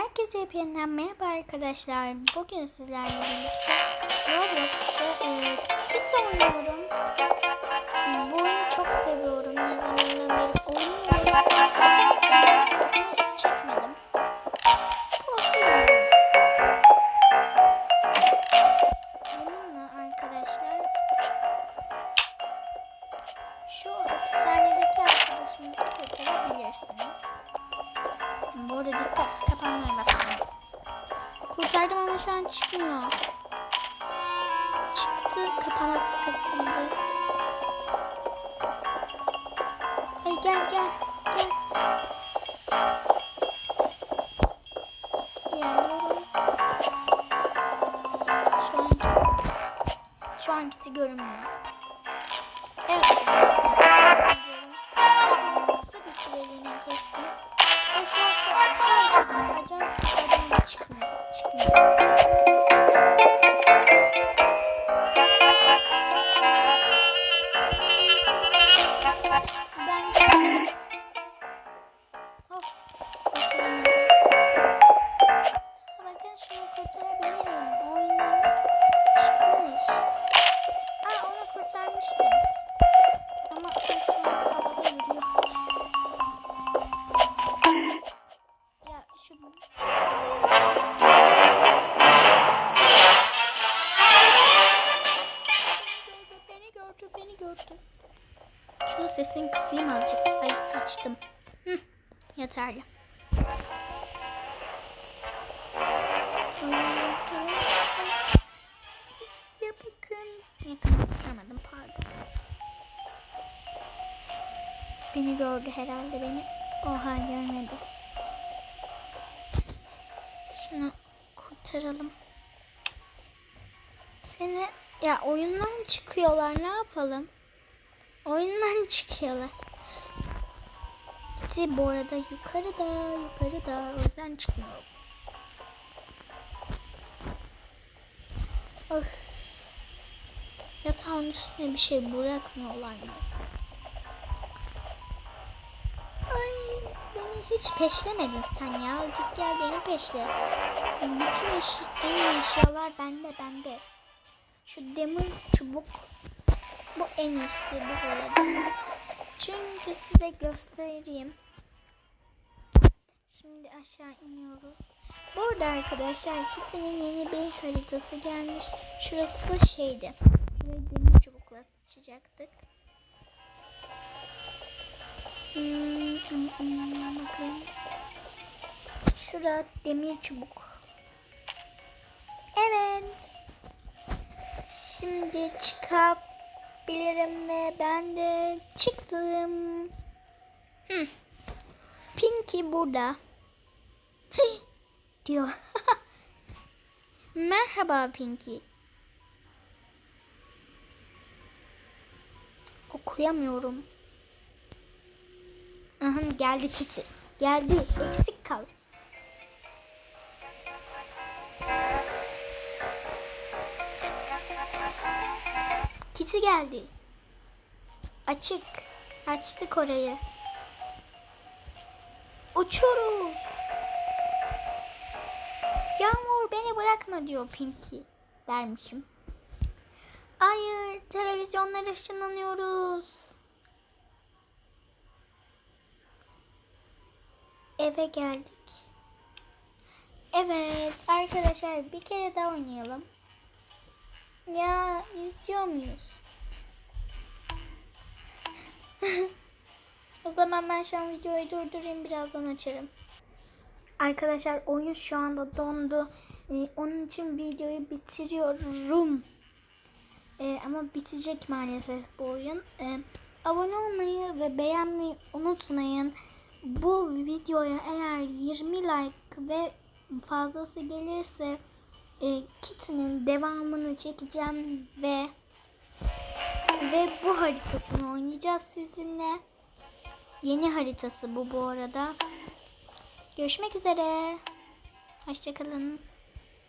Herkese yeniden merhaba arkadaşlar. Bugün sizlerle birlikte Roblox'ta e, Kids oynuyorum. Bu oyunu çok seviyorum. Ne zamandan beri Bu arada dikkat kapanmaya bakalım. Kurtardım ama şu an çıkmıyor. Çıktı kapana kısıldı. Ay gel gel gel. İlerliyorum. Şu an şu an gitti görünmüyor. Evet. Beni gördü, beni gördü. Şunu sesini kısayım azıcık. Ay açtım. Hı, yeterli. Ya bakın. Yakın tutamadım pardon. Beni gördü herhalde beni. Oha görmedi. Şunu kurtaralım. Seni ya oyundan çıkıyorlar ne yapalım? Oyundan çıkıyorlar. Gitti bu arada yukarıda yukarıda o yüzden çıkmıyorum. Öf. Yatağın üstüne bir şey bırakmıyorlar mı? Hiç peşlemedin sen ya. Git gel beni peşle. Bütün eş en iyi eşyalar bende bende. Şu demir çubuk bu en iyisi bu arada. Çünkü size göstereyim. Şimdi aşağı iniyoruz. Bu arada arkadaşlar Kitty'nin yeni bir haritası gelmiş. Şurası şeydi. Şurayı demir çubukla açacaktık. Bakayım. Şura demir çubuk. Evet. Şimdi çıkabilirim ve ben de çıktım. Hı. Pinky burada. Hey, diyor. Merhaba Pinky. Okuyamıyorum. Aha, geldi Kitty. Geldi. Eksik kal. Kitty geldi. Açık. Açtık orayı. Uçuyoruz. Yağmur beni bırakma diyor Pinky dermişim. Hayır televizyonlara ışınlanıyoruz. Eve geldik. Evet arkadaşlar bir kere daha oynayalım. Ya izliyor muyuz? o zaman ben şu an videoyu durdurayım birazdan açarım. Arkadaşlar oyun şu anda dondu. Ee, onun için videoyu bitiriyorum. Ee, ama bitecek maalesef bu oyun. Ee, abone olmayı ve beğenmeyi unutmayın. Bu videoya eğer 20 like ve fazlası gelirse e, Kitty'nin devamını çekeceğim ve ve bu haritasını oynayacağız sizinle. Yeni haritası bu bu arada. Görüşmek üzere. Hoşçakalın.